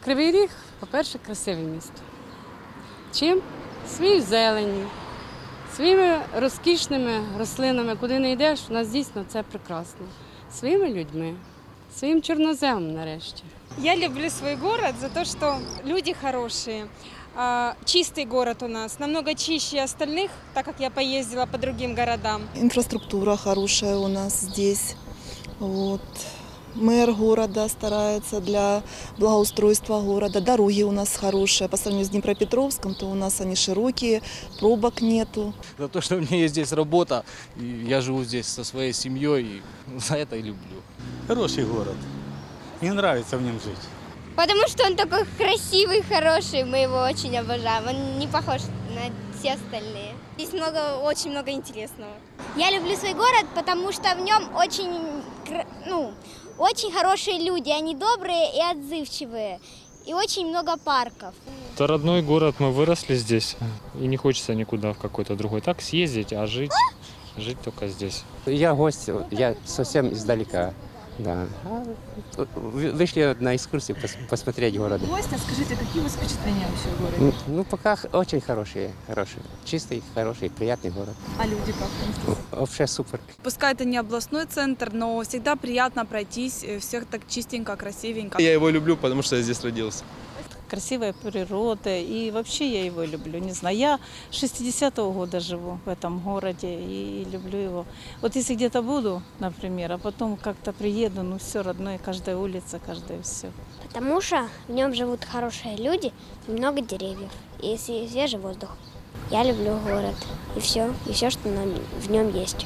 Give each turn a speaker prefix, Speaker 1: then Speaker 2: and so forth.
Speaker 1: Кривий Ріг, по-перше, красиве місто. Чим? Своєю зеленю, своїми розкішними рослинами, куди не йдеш, у нас дійсно це прекрасно. Своїми людьми, своїм чорноземом нарешті.
Speaker 2: Я люблю свой город за то, что люди хорошие. А, Чистый город у нас, намного чище остальных, так как я поездила по другим городам.
Speaker 3: Инфраструктура хорошая у нас здесь. Вот. Мэр города старается для благоустройства города. Дороги у нас хорошие. По сравнению с Днепропетровском, то у нас они широкие, пробок нету.
Speaker 4: За то, что у меня есть здесь работа, и я живу здесь со своей семьей, и за это и люблю.
Speaker 5: Хороший город. Мне нравится в нем жить.
Speaker 6: Потому что он такой красивый, хороший, мы его очень обожаем. Он не похож на все остальные. Здесь много, очень много интересного. Я люблю свой город, потому что в нем очень, ну, очень хорошие люди. Они добрые и отзывчивые. И очень много парков.
Speaker 7: Это родной город, мы выросли здесь, и не хочется никуда в какой-то другой. Так съездить, а жить, жить только здесь.
Speaker 8: Я гость, я совсем издалека. Да. А, вы- Вышли на экскурсию пос- посмотреть город.
Speaker 9: Гостя, скажите, какие у вас впечатления вообще в городе?
Speaker 8: Ну, ну, пока очень хорошие, хорошие. Чистый, хороший, приятный город.
Speaker 9: А люди как?
Speaker 8: Вообще супер.
Speaker 10: Пускай это не областной центр, но всегда приятно пройтись, э, всех так чистенько, красивенько.
Speaker 11: Я его люблю, потому что я здесь родился.
Speaker 12: Красивая природа, и вообще я его люблю. Не знаю, я 60-го года живу в этом городе и люблю его. Вот если где-то буду, например, а потом как-то приеду, ну все родное, каждая улица, каждое все.
Speaker 6: Потому что в нем живут хорошие люди, много деревьев и свежий воздух. Я люблю город. И все, и все, что в нем есть.